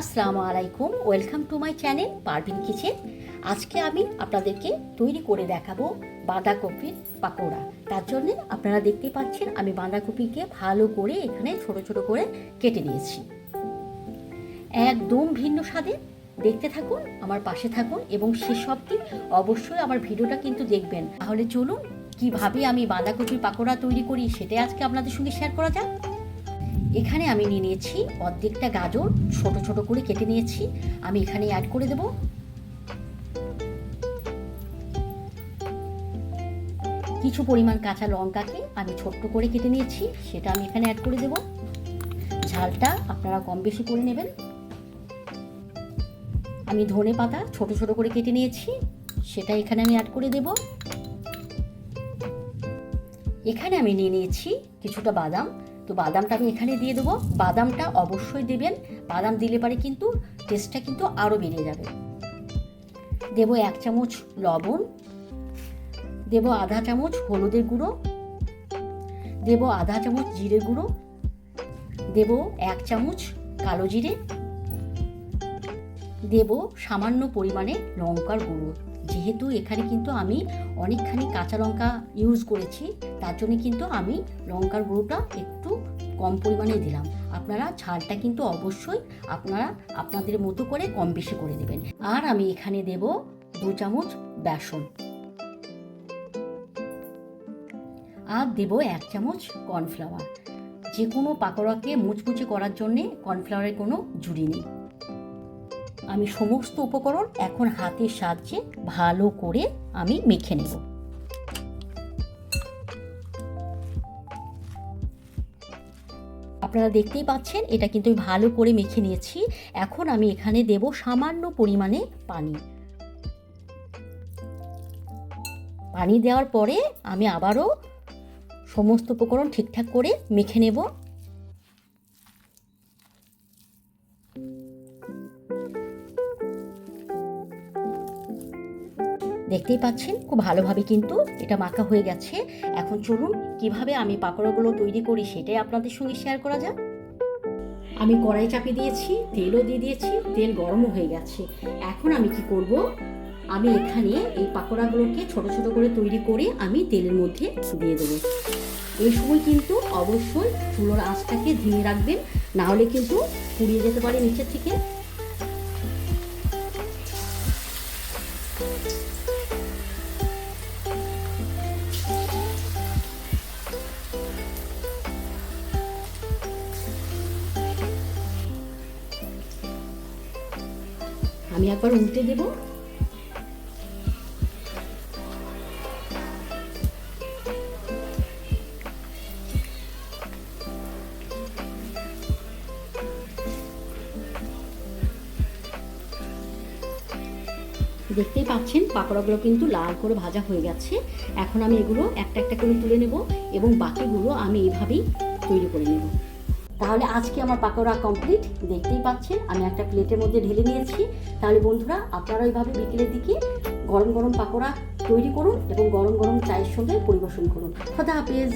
আসসালামু আলাইকুম welcome to my channel Parveen kitchen. আজকে আমি আপনাদেরকে তৈরি করে দেখাবো বাঁধাকপির পাকোড়া। তার জন্য আপনারা দেখতে পাচ্ছেন, আমি বাঁধাকপিকে ভালো করে এখানে ছোট ছোট করে কেটে নিয়েছি। একদম ভিন্ন স্বাদে। দেখতে থাকুন, আমার পাশে থাকুন এবং শেষ অবধি অবশ্যই আমার ভিডিওটা কিন্তু দেখবেন। তাহলে চলুন, কীভাবে আমি বাঁধাকপির পাকোড়া তৈরি করি সেটাই আজকে আপনাদের সঙ্গে শেয়ার করা যাক। এখানে আমি নিয়ে নিয়েছি অর্ধেকটা গাজর, ছোট ছোট করে কেটে নিয়েছি। আমি এখানে অ্যাড করে দেব। কিছু পরিমাণ কাঁচা লঙ্কাকে আমি ছোট্ট করে কেটে নিয়েছি, সেটা আমি এখানে অ্যাড করে দেব। ঝালটা আপনারা কম বেশি করে নেবেন। আমি ধনে পাতা ছোট ছোট করে কেটে নিয়েছি, সেটা এখানে আমি অ্যাড করে দেব। এখানে আমি নিয়ে নিয়েছি কিছুটা বাদাম তো বাদামটা আমি এখানে দিয়ে দেবো। বাদামটা অবশ্যই দেবেন। বাদাম দিলে পারে কিন্তু টেস্টটা কিন্তু আরও বেড়ে যাবে। দেবো এক চামচ লবণ। দেবো আধা চামচ হলুদের গুঁড়ো। দেবো আধা চামচ জিরে গুঁড়ো। দেবো এক চামচ কালো জিরে। দেবো সামান্য পরিমাণে লঙ্কার গুঁড়ো। যেহেতু এখানে কিন্তু আমি অনেকখানি কাঁচা লঙ্কা ইউজ করেছি, তার জন্য কিন্তু আমি লঙ্কার গুঁড়োটা একটু কম পরিমাণে দিলাম। আপনারা ঝালটা কিন্তু অবশ্যই আপনারা আপনাদের মতো করে কম বেশি করে দেবেন। আর আমি এখানে দেব দু চামচ বেসন। আর দেব এক চামচ কর্নফ্লাওয়ার। যে কোনো পাকোড়াকে মুচমুচে করার জন্যে কর্নফ্লাওয়ারের কোনো জুড়ি নেই। আমি সমস্ত উপকরণ এখন হাতের সাহায্যে ভালো করে আমি মেখে নেব। আপনারা দেখতেই পাচ্ছেন, এটা কিন্তু আমি ভালো করে মেখে নিয়েছি। এখন আমি এখানে দেব সামান্য পরিমাণে পানি। পানি দেওয়ার পরে আমি আবারও সমস্ত উপকরণ ঠিকঠাক করে মেখে নেব। দেখতেই পাচ্ছেন, খুব ভালোভাবে কিন্তু এটা মাখা হয়ে গেছে। এখন চলুন কীভাবে আমি পাকোড়াগুলো তৈরি করি সেটাই আপনাদের সঙ্গে শেয়ার করা যাক। আমি কড়াই চাপিয়ে দিয়েছি, তেলও দিয়ে দিয়েছি, তেল গরমও হয়ে গেছে। এখন আমি কি করব? আমি এখানে এই পাকোড়াগুলোকে ছোট ছোট করে তৈরি করে আমি তেলের মধ্যে দিয়ে দেবো। এই সময় কিন্তু অবশ্যই চুলোর আঁচটাকে ধিমে রাখবেন, না হলে কিন্তু পুড়িয়ে যেতে পারে নিচের থেকে। আমি একবার উল্টে দেব। দেখতেই পাচ্ছেন পাকোড়াগুলো কিন্তু লাল করে ভাজা হয়ে গেছে। এখন আমি এগুলো একটা একটা করে তুলে নেব এবং বাকিগুলো আমি এভাবেই তৈরি করে নেব। তাহলে আজকে আমার পাকোড়া কমপ্লিট দেখতেই পাচ্ছেন, আমি একটা প্লেটের মধ্যে ঢেলে নিয়েছি। তাহলে বন্ধুরা, আপনারা এইভাবে বিকেলের দিকে গরম গরম পাকোড়া তৈরি করুন এবং গরম গরম চায়ের সঙ্গে পরিবেশন করুন। খোদা হাফেজ।